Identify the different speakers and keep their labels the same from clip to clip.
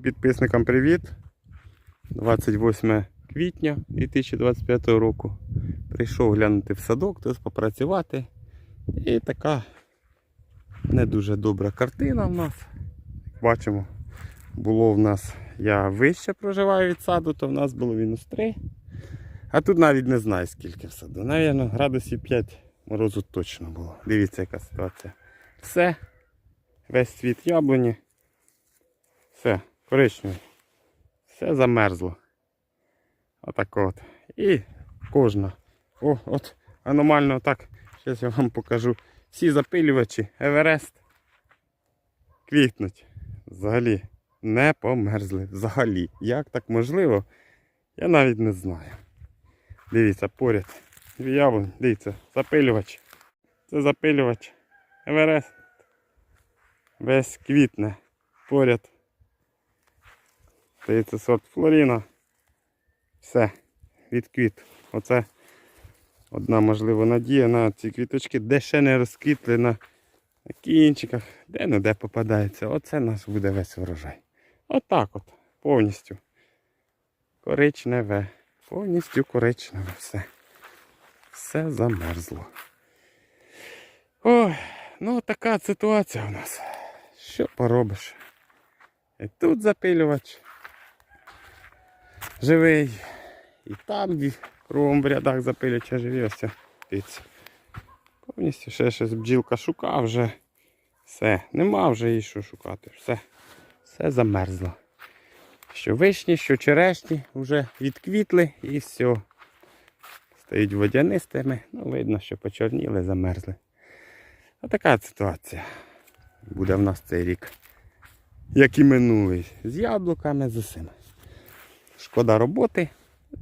Speaker 1: Підписникам привіт. 28 квітня 2025 року. Прийшов глянути в садок, тобто попрацювати. І така не дуже добра картина в нас. Бачимо, було в нас, я вище проживаю від саду, то в нас було мінус 3. А тут навіть не знаю скільки в саду. Навірно, градусів 5 морозу точно було. Дивіться, яка ситуація. Все. Весь світ яблуні. Все, коричневий. Все замерзло. Отак от. І кожна. О, от аномально так. Зараз я вам покажу. Всі запилювачі Еверест квітнуть. Взагалі не померзли. Взагалі. Як так можливо? Я навіть не знаю. Дивіться, поряд. Дві дивіться, запилювач. Це запилювач. Еверест. Весь квітне. Поряд. Здається, сорт Флоріна. Все, відквіт. Оце одна, можливо, надія на ці квіточки, де ще не розквітли на кінчиках, де не де попадається. Оце наш буде весь врожай. Отак от, повністю. Коричневе. Повністю коричневе все. Все замерзло. Ой, ну така ситуація у нас. Що поробиш? І тут запилювач живий. І там кругом в рядах запилювача живі. Ось це, дивіться. Повністю ще щось бджілка шукав вже. Все, нема вже її що шукати. Все, все замерзло. Що вишні, що черешні вже відквітли і все. Стають водянистими. Ну, видно, що почорніли, замерзли. А така ситуація буде в нас цей рік. Як і минулий. З яблуками, з усім. Шкода роботи.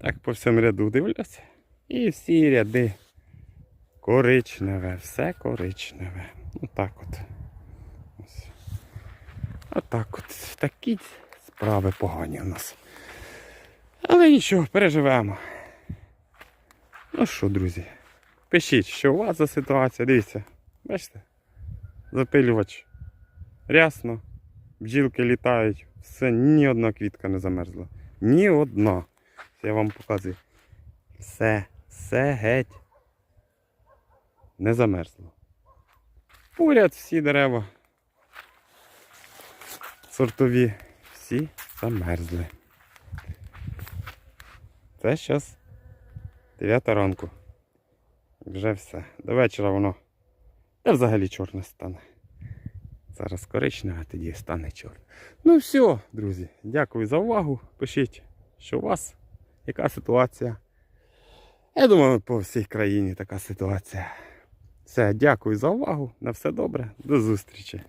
Speaker 1: Так по всьому ряду дивлюся. І всі ряди коричневе, все коричневе. Отак от. Ось. Отак от. Такі справи погані у нас. Але нічого, переживемо. Ну що, друзі, пишіть, що у вас за ситуація. Дивіться, бачите? Запилювач. Рясно. Бджілки літають. Все, ні одна квітка не замерзла. Ні одна. Я вам показую. Все, все геть. Не замерзло. Поряд всі дерева. Сортові. Всі замерзли. Це зараз 9 ранку. Вже все. До вечора воно. Та взагалі чорне стане. Зараз коричневе, тоді стане чорне. Ну все, друзі, дякую за увагу. Пишіть, що у вас, яка ситуація. Я думаю, по всій країні така ситуація. Все, дякую за увагу. На все добре. До зустрічі.